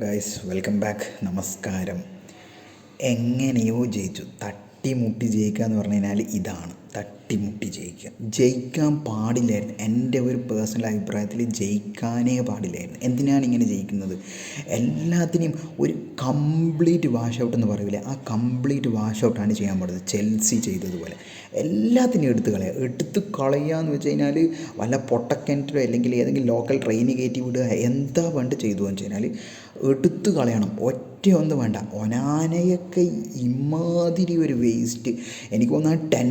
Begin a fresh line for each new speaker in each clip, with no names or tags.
Guys welcome back നമസ്കാരം. എങ്ങനെയോ ജയിച്ചു. തട്ടിമുട്ടി ജയിക്കുക എന്ന് പറഞ്ഞു കഴിഞ്ഞാൽ ഇതാണ്. തട്ടിമുട്ടി ജയിക്കുക. ജയിക്കാൻ പാടില്ലായിരുന്നു. എന്റെ ഒരു പേഴ്സണൽ അഭിപ്രായത്തിൽ ജയിക്കാനേ പാടില്ലായിരുന്നു. എന്തിനാണ് ഇങ്ങനെ ജയിക്കുന്നത്? എല്ലാത്തിനെയും ഒരു കംപ്ലീറ്റ് വാഷ് ഔട്ട് എന്ന് പറയില്ലേ ആ കംപ്ലീറ്റ് വാഷ് ഔട്ടാണ് ചെയ്യാൻ പാടുന്നത്. ചെൽസി ചെയ്തതുപോലെ. എല്ലാത്തിനെയും എടുത്ത് കളയുക എടുത്ത് കളയുക എന്ന് വെച്ച് കഴിഞ്ഞാൽ വല്ല പൊട്ടക്കിണറ്റിലോ അല്ലെങ്കിൽ ഏതെങ്കിലും ലോക്കൽ ട്രെയിൻ കയറ്റി വിടുക എന്താ വേണ്ട ചെയ്തു എന്ന് വെച്ച് എടുത്ത് കളയണം. ഒറ്റയൊന്നും വേണ്ട. ഒനാനയൊക്കെ ഇമാതിരി ഒരു വേസ്റ്റ് എനിക്ക് തോന്നുന്നു ടെൻ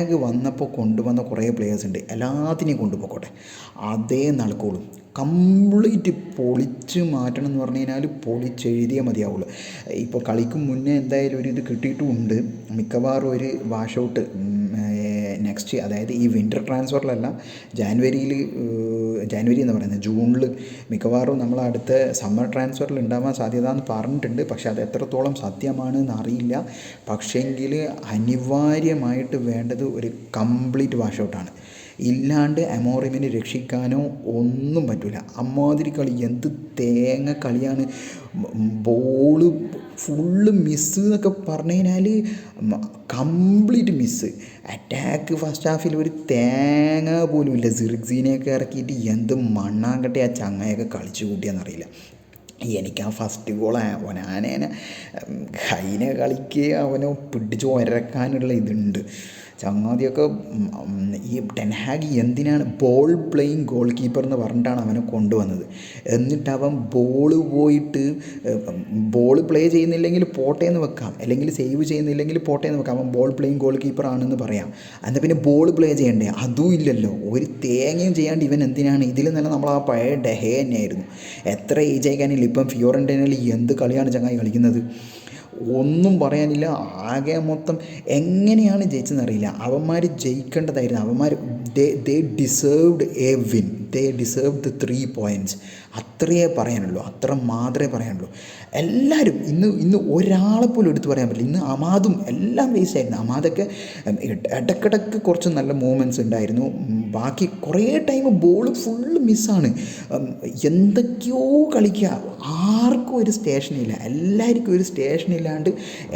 ഹാഗ് വന്നപ്പോൾ കൊണ്ടുവന്ന കുറേ പ്ലെയേഴ്സ് ഉണ്ട്. എല്ലാത്തിനെയും കൊണ്ടുപോയിക്കോട്ടെ. അതേ നടക്കുള്ളൂ. കംപ്ലീറ്റ് പൊളിച്ച് മാറ്റണം എന്ന് പറഞ്ഞു കഴിഞ്ഞാൽ പൊളിച്ചെഴുതിയേ മതിയാവുള്ളൂ. ഇപ്പോൾ കളിക്കും മുന്നേ എന്തായാലും ഒരു ഇത് കിട്ടിയിട്ടുമുണ്ട്. മിക്കവാറും ഒരു വാഷ് ഔട്ട് നെക്സ്റ്റ് അതായത് ഈ വിന്റർ ട്രാൻസ്ഫറിലല്ല ജാനുവരിയിൽ ജാനുവരി എന്ന് പറയുന്നത് ജൂണിൽ മിക്കവാറും നമ്മൾ അടുത്ത സമ്മർ ട്രാൻസ്ഫറിൽ ഉണ്ടാവാൻ സാധ്യത എന്ന് പറഞ്ഞിട്ടുണ്ട്. പക്ഷേ അത് എത്രത്തോളം സത്യമാണ് എന്ന് അറിയില്ല. പക്ഷേങ്കിൽ അനിവാര്യമായിട്ട് വേണ്ടത് ഒരു കംപ്ലീറ്റ് വാഷ് ഔട്ടാണ് ഇല്ലാണ്ട് അമോറിമിനെ രക്ഷിക്കാനോ ഒന്നും പറ്റില്ല അമ്മാതിരി കളി എന്ത് തേങ്ങ കളിയാണ്. ബോൾ ഫുള്ള് മിസ്സ് എന്നൊക്കെ പറഞ്ഞു കഴിഞ്ഞാൽ കംപ്ലീറ്റ് മിസ്സ് അറ്റാക്ക് ഫസ്റ്റ് ഹാഫിൽ ഒരു തേങ്ങ പോലും ഇല്ല സിർക്സീനെയൊക്കെ ഇറക്കിയിട്ട് എന്ത് മണ്ണാങ്കട്ടെ ആ ചങ്ങയൊക്കെ കളിച്ചു കൂട്ടിയെന്നറിയില്ല. എനിക്ക് ആ. ഫസ്റ്റ് ഗോൾ അവനാനേനെ കൈനെ കളിക്ക് അവനെ പിടിച്ച് ഒരക്കാനുള്ള ഇതുണ്ട്. ചങ്ങാതിയൊക്കെ ഈ ടെൻഹാഗ് എന്തിനാണ് ബോൾ പ്ലേയിങ് ഗോൾ കീപ്പർ എന്ന് പറഞ്ഞിട്ടാണ് അവനെ കൊണ്ടുവന്നത്. എന്നിട്ട് അവൻ ബോൾ പോയിട്ട് ബോൾ പ്ലേ ചെയ്യുന്നില്ലെങ്കിൽ പോട്ടെ എന്ന് വെക്കാം. അല്ലെങ്കിൽ സേവ് ചെയ്യുന്നില്ലെങ്കിൽ പോട്ടെ എന്ന് വെക്കാം. അവൻ ബോൾ പ്ലേയിങ് ഗോൾ കീപ്പർ ആണെന്ന് പറയാം. എന്നാൽ പിന്നെ ബോൾ പ്ലേ ചെയ്യണ്ടേ? അതും ഇല്ലല്ലോ. ഒരു തേങ്ങയും ചെയ്യാണ്ട് ഇവൻ എന്തിനാണ്? ഇതിൽ തന്നെ നമ്മൾ ആ പഴയ ഡെഹേ തന്നെയായിരുന്നു. എത്ര ഏജ് ആയിക്കാനില്ല? ഇപ്പം ഫിയോറന്റൈനിൽ എന്ത് കളിയാണ് ചങ്ങായി കളിക്കുന്നത്? ഒന്നും പറയാനില്ല. ആകെ മൊത്തം എങ്ങനെയാണ് ജയിച്ചതെന്നറിയില്ല അവന്മാർ ജയിക്കേണ്ടതായിരുന്നു. അവന്മാർ they they deserved a win they deserve the three points അത്രയേ പറയാനുള്ളൂ. അത്ര മാത്രമേ പറയാനുള്ളൂ. എല്ലാവരും ഇന്ന് ഇന്ന് ഒരാളെ പോലും എടുത്തു പറയാൻ പറ്റില്ല. ഇന്ന് അമാദും എല്ലാം വേസ്റ്റ് ആയിരുന്നു. അമാദൊക്കെ ഇടക്കിടക്ക് കുറച്ച് നല്ല മൂമെന്റ്സ് ഉണ്ടായിരുന്നു. ബാക്കി കുറേ ടൈം ബോൾ ഫുള്ള് മിസ്സാണ് എന്തൊക്കെയോ കളിക്കുക. ആർക്കും ഒരു സ്റ്റേഷനില്ല. എല്ലാവർക്കും ഒരു സ്റ്റേഷനില്ലാണ്ട്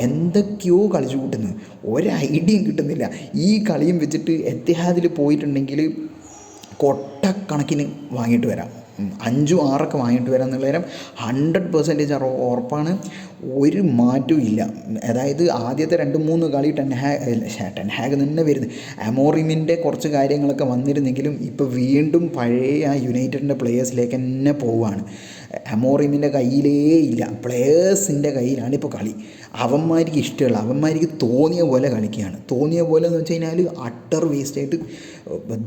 എന്തൊക്കെയോ കളിച്ചു കൂട്ടുന്നു ഒരു കിട്ടുന്നില്ല. ഈ കളിയും വെച്ചിട്ട് എത്തിഹാദിൽ പോയിട്ടുണ്ടെങ്കിൽ കൊട്ടക്കണക്കിന് വാങ്ങിയിട്ട് വരാം. അഞ്ചും ആറൊക്കെ വാങ്ങിയിട്ട് വരാം എന്നുള്ള നേരം ഹൺഡ്രഡ് പെർസെന്റേജ് ഉറപ്പാണ്. ഒരു മാറ്റവും ഇല്ല. അതായത് ആദ്യത്തെ രണ്ട് മൂന്ന് കളി ടെൻ ഹാഗ് ടെൻ ഹാഗ് തന്നെ വരുന്നത്. അമോറിമിന്റെ കുറച്ച് കാര്യങ്ങളൊക്കെ വന്നിരുന്നെങ്കിലും ഇപ്പോൾ വീണ്ടും പഴയ ആ യുണൈറ്റഡിന്റെ പ്ലേയേഴ്സിലേക്ക് തന്നെ പോവുകയാണ്. അമോറിമിന്റെ കയ്യിലേ ഇല്ല പ്ലേയേഴ്സിന്റെ കയ്യിലാണ് ഇപ്പോൾ കളി. അവന്മാർക്ക് ഇഷ്ടമുള്ള അവന്മാർക്ക് തോന്നിയ പോലെ കളിക്കുകയാണ്. തോന്നിയ പോലെ എന്ന് വെച്ച് കഴിഞ്ഞാൽ അട്ടർ വേസ്റ്റായിട്ട്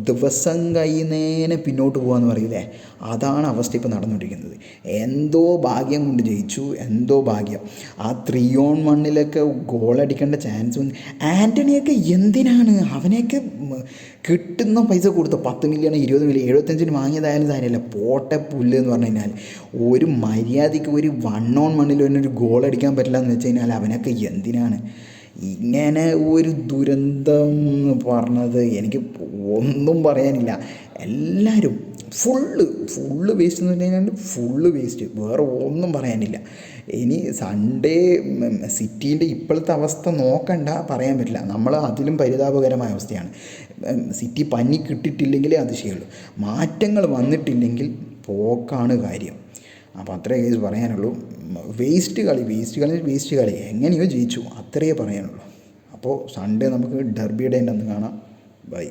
ദിവസം കഴിയുന്നേനെ പിന്നോട്ട് പോകാന്ന് പറയില്ലേ അതാണ് അവസ്ഥ ഇപ്പോൾ നടന്നുകൊണ്ടിരിക്കുന്നത് എന്തോ ഭാഗ്യം കൊണ്ട് ജയിച്ചു എന്തോ ഭാഗ്യം. ആ ത്രീ ഓൺ വണ്ണിലൊക്കെ ഗോളടിക്കേണ്ട ചാൻസ് ചാൻസ് ആന്റണിയൊക്കെ എന്തിനാണ്? അവനെയൊക്കെ കിട്ടുന്ന പൈസ കൊടുത്ത പത്ത് മില്യൺ ഇരുപത് മില്യൺ എഴുപത്തഞ്ചിന് വാങ്ങിയതായാലും കാര്യമില്ല പോട്ടെ പുല്ല് എന്ന് പറഞ്ഞു കഴിഞ്ഞാൽ ഒരു മര്യാദയ്ക്ക് ഒരു വൺ ഓൺ വണ്ണിൽ ഒരു ഗോൾ അടിക്കാൻ പറ്റില്ല എന്ന് വെച്ച് കഴിഞ്ഞാൽ അവനൊക്കെ എന്തിനാണ്? ഇങ്ങനെ ഒരു ദുരന്തം എന്ന് പറഞ്ഞത് എനിക്ക് ഒന്നും പറയാനില്ല. എല്ലാവരും ഫുള്ള് ഫുള്ള് വേസ്റ്റ് എന്ന് പറഞ്ഞു കഴിഞ്ഞാൽ ഫുള്ള് വേസ്റ്റ് വേറെ ഒന്നും പറയാനില്ല. ഇനി സൺഡേ സിറ്റീന്റെ ഇപ്പോഴത്തെ അവസ്ഥ നോക്കണ്ട പറയാൻ പറ്റില്ല. നമ്മൾ അതിലും പരിതാപകരമായ അവസ്ഥയാണ്. സിറ്റി പനി കിട്ടിയിട്ടില്ലെങ്കിലേ അതിശയുള്ളൂ മാറ്റങ്ങൾ വന്നിട്ടില്ലെങ്കിൽ പോക്കാണ് കാര്യം. അപ്പോൾ അത്രയേ കേസ് പറയാനുള്ളൂ. വേസ്റ്റ് കളി വേസ്റ്റ് കളി വേസ്റ്റ് കളി. എങ്ങനെയോ ജയിച്ചു. അത്രയേ പറയാനുള്ളൂ. അപ്പോൾ സൺഡേ നമുക്ക് ഡെർബിയുടെ ഒന്ന് കാണാം. ബൈ